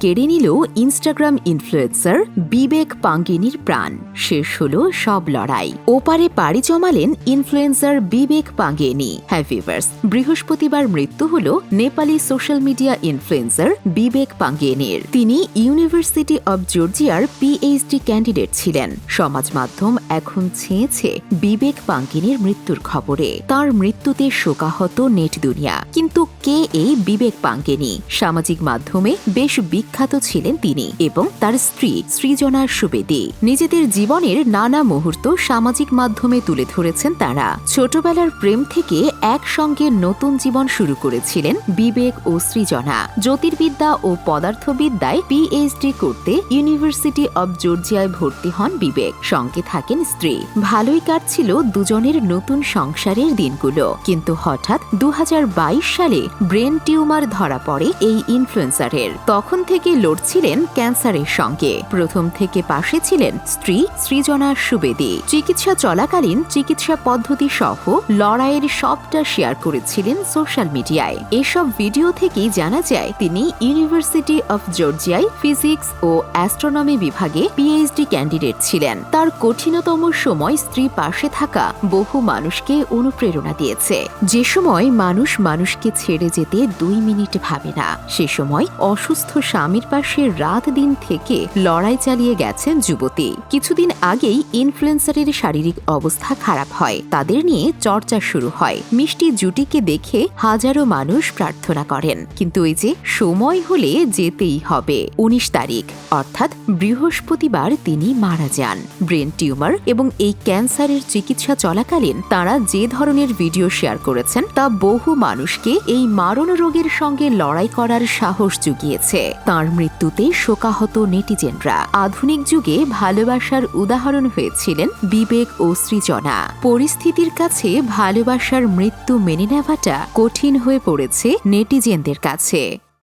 কেড়ে নিল Instagram influencer Bibek পাঙ্গিনীর প্রাণ। শেষ হলো সব লড়াই। ওপারে পাড়ি জমালেন ইনফ্লুয়েন্সার বিবেক পাঙ্গেনি। হ্যাভিভার্স বৃহস্পতিবার মৃত্যু হল Nepali social media influencer Bibek পাঙ্গেনির। তিনি ইউনিভার্সিটি অব জর্জিয়ার পিএইচডি ক্যান্ডিডেট ছিলেন। সমাজ মাধ্যম এখন ছেয়েছে বিবেক পাঙ্গিনীর মৃত্যুর খবরে। তার মৃত্যুতে শোকাহত নেট দুনিয়া। কিন্তু কে এই বিবেক পাঙ্গেনি? সামাজিক মাধ্যমে বেশ বিখ্যাত ছিলেন তিনি এবং তার স্ত্রী সৃজনা সুবেদী। নিজেদের জীবনের নানা মুহূর্ত সামাজিক মাধ্যমে তুলে ধরেছেন তারা। ছোটবেলার প্রেম থেকে একসঙ্গে নতুন জীবন শুরু করেছিলেন বিবেক ও সৃজনা। জ্যোতির্বিদ্যা ও পদার্থবিদ্যায় পিএইচডি করতে ইউনিভার্সিটি অব জর্জিয়ায় ভর্তি হন বিবেক। সঙ্গে থাকেন স্ত্রী। ভালোই কাটছিল দুজনের নতুন সংসারের দিনগুলো। কিন্তু হঠাৎ দু হাজার বাইশ সালে ব্রেন টিউমার ধরা পড়ে এই ইনফ্লুয়েন্সারের তখন থেকে লড়ছিলেন ক্যান্সারের সঙ্গে। প্রথম থেকে পাশে ছিলেন স্ত্রী সৃজনা সুবেদী। চিকিৎসা চলাকালীন চিকিৎসা পদ্ধতি সহ লড়াইয়ের সবটা শেয়ার করেছিলেন সোশ্যাল মিডিয়ায়। এসব ভিডিও থেকেই জানা যায়, তিনি ইউনিভার্সিটি অফ জর্জিয়ায় ফিজিক্স ও অ্যাস্ট্রোনমি বিভাগে পিএইচডি ক্যান্ডিডেট ছিলেন। তার কঠিনতম সময় স্ত্রী পাশে থাকা বহু মানুষকে অনুপ্রেরণা দিয়েছে। যে সময় মানুষ মানুষকে ছেড়ে যেতে দুই মিনিট ভাবে না, সে সময় অসুস্থ স্বামীর পাশে রাত দিন থেকে লড়াই চালিয়ে গেছেন যুবতী। কিছুদিন আগেই ইনফ্লুয়েন্সারের শারীরিক অবস্থা খারাপ হয়। তাদের নিয়ে চর্চা শুরু হয়। মিষ্টি জুটিকে দেখে হাজারো মানুষ প্রার্থনা করেন। কিন্তু এই যে সময় হলে যেতেই হবে। উনিশ তারিখ, অর্থাৎ বৃহস্পতিবার তিনি মারা যান। ব্রেন টিউমার এবং এই ক্যান্সারের চিকিৎসা চলাকালীন তারা যে ধরনের ভিডিও শেয়ার করেছেন তা বহু মানুষকে এই মারণ রোগের সঙ্গে লড়াই করার সাহস জুগিয়েছে তার মৃত্যুতে শোকাহত নেটিজেনরা। আধুনিক যুগে ভালোবাসার উদাহরণ হয়েছিলেন বিবেক ও সৃজনা। পরিস্থিতির কাছে ভালোবাসার মৃত্যু মেনে নেওয়াটা কঠিন হয়ে পড়েছে নেটিজেনদের কাছে।